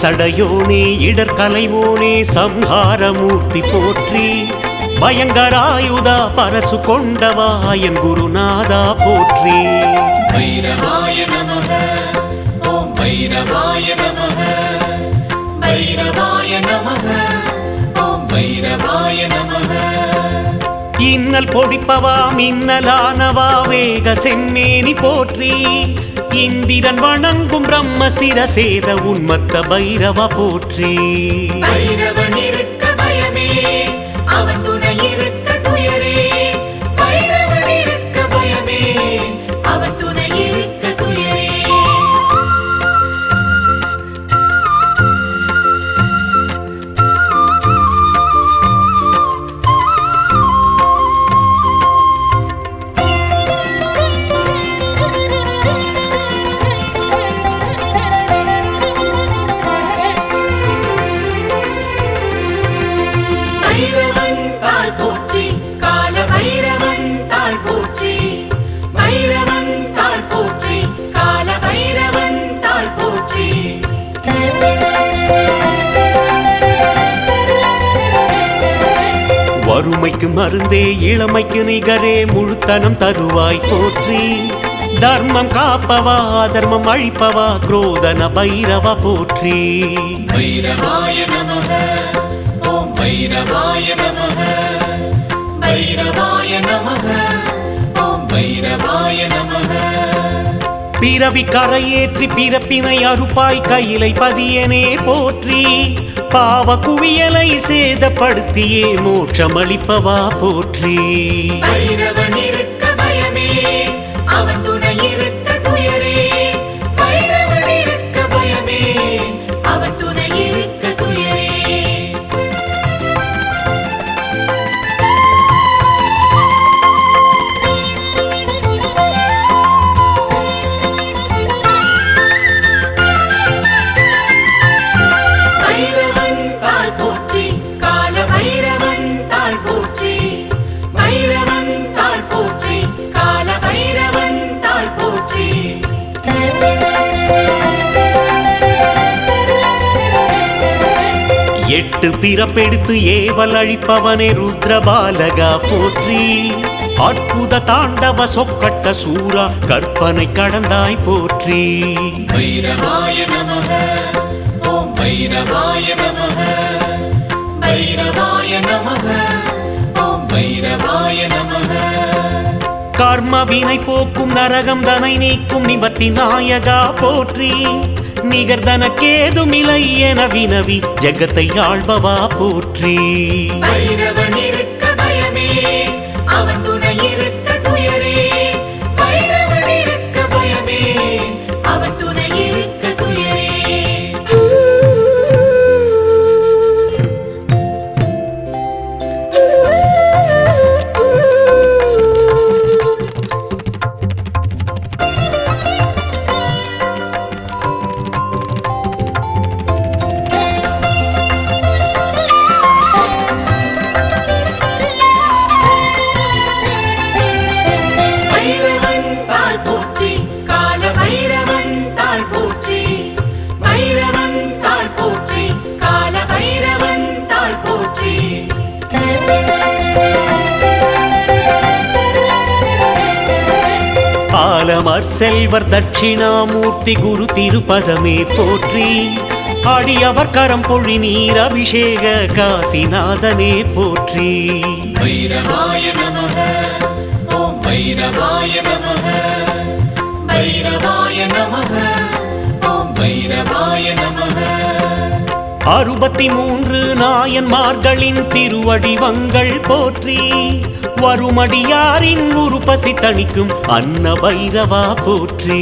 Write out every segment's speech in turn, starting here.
சடையோனே இடர்கலைவோனே சம்ஹாரமூர்த்தி போற்றி. பயங்கராயுதா பரசு கொண்டவா என் குருநாதா போற்றி. பைரவாய நமக ஓம் பைரவாய நமக. பைரவாய நமக ஓம் பைரவாய நமக. இன்னல் பொடிப்பவா மின்னலானவா வேக செம்மேனி போற்றி. இந்திரன் வணங்கும் பிரம்ம சிரசேத உன்மத்த பைரவ போற்றி. அருமைக்கு மருந்தே இளமைக்கு நிகரே முழுத்தனம் தருவாய் போற்றி. தர்மம் காப்பவா தர்மம் அழிப்பவா குரோதன பைரவ போற்றி. பைரவாய நமக ஓம் பைரவாய நமக பைரவாய நமக ஓம் பைரவாய நமக. பிறவி கரையேற்றி பிறப்பினை அறுப்பாய் கையிலை பதியனே போற்றி. பாவ குவியலை சேதப்படுத்தியே மோட்சமளிப்பவா போற்றி. பிறப்பெடுத்து ஏவல் அழிப்பவனே ருத்ரபாலகா போற்றி. அற்புத தாண்டவ சொக்கட்ட சூரா கற்பனை கடந்தாய் போற்றி. பைரவாய நமக ஓம் பைரவாய நமக. பைரவாய நமக ஓம் பைரவாய நமக. கர்மவினை போக்கும் நரகம் தனை நீக்கும் நிபத்தி நாயகா போற்றி. நிகர் நிகர்தனக்கேதுமில்லை என வினவி ஜகத்தை ஆள்பவா போற்றி. ஆண்டவர் செல்வர் தட்சிணாமூர்த்தி குரு திருப்பதமே போற்றி. ஆடியவர் கரம் பொழி நீர் அபிஷேக காசிநாதனே போற்றி. பைரவாய நமக ஓம் பைரவாய நமக. அறுபத்தி மூன்று நாயன்மார்களின் திருவடிவங்கள் போற்றி வருமடியாரின் உருப்பசி தணிக்கும் அன்ன பைரவா போற்றி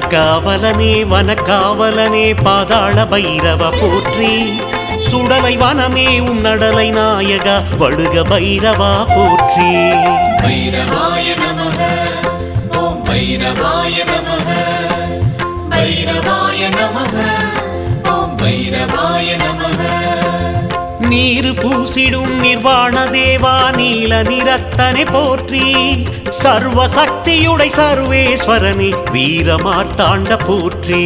காவலனே வனக்காவலனே பாதாள பைரவ போற்றி. சுடலை வனமே உன் நடலை நாயகா வடுக பைரவா போற்றி. பைரவாய நமக ஓம் பைரவாய நமக பைரவாய நமக ஓம் பைரவாய நமக. நீர் பூசிடும் நிர்வாண தேவா நீல நிறத்தனை போற்றி. சர்வ சக்தியுடை சர்வேஸ்வரனை வீரமார்த்தாண்ட போற்றி.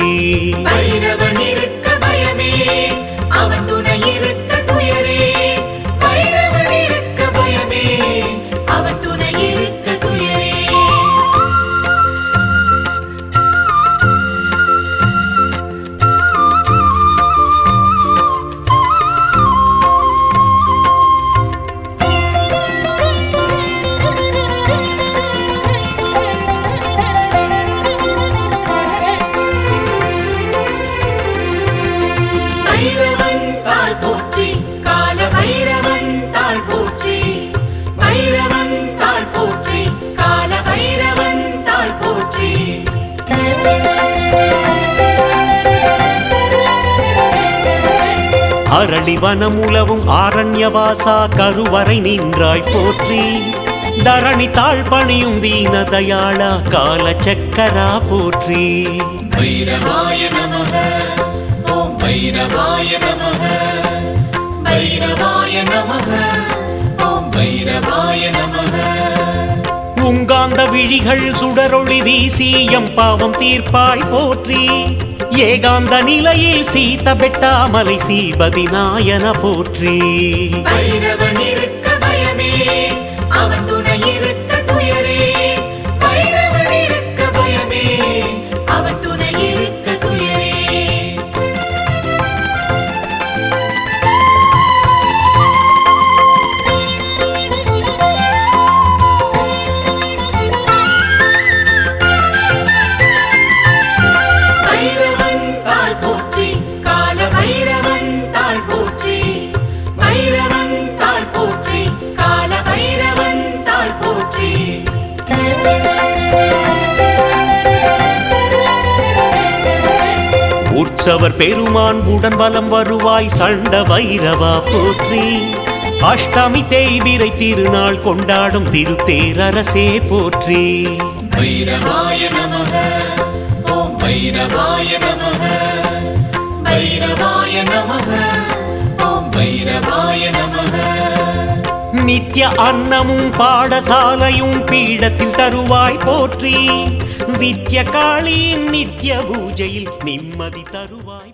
அரளிவனம் வனமுலவும் ஆரண்யவாசா கருவறை நின்றாய் போற்றி. தரணி தாழ் பணியும் தீன தயாளா கால சக்கரா போற்றி. பைரவாய நமः ஓம் பைரவாய நமக பைரவாய நமः ஓம் பைரவாய நமக. பூங்காந்த விழிகள் சுடரொளி வீசியம் பாவம் தீர்ப்பாய் போற்றி. ஏகாந்த நிலையில் சீத பெட்டாமலை சீபதி நாயன போற்றி. உற்சவர் பெருமான் உடன் பலம் வருவாய் சண்ட வைரவா போற்றி. அஷ்டமி தேய்பிரை திருநாள் கொண்டாடும் திருத்தேரரசே போற்றி. வைரவாய நமக ஓம் வைரவாய நமக வைரவாய நமக ஓம் வைரவாய நமக. நித்ய அன்னமும் பாடசாலையும் பீடத்தில் தருவாய் போற்றி. வித்ய காளியின் நித்ய பூஜையில் நிம்மதி தருவாய்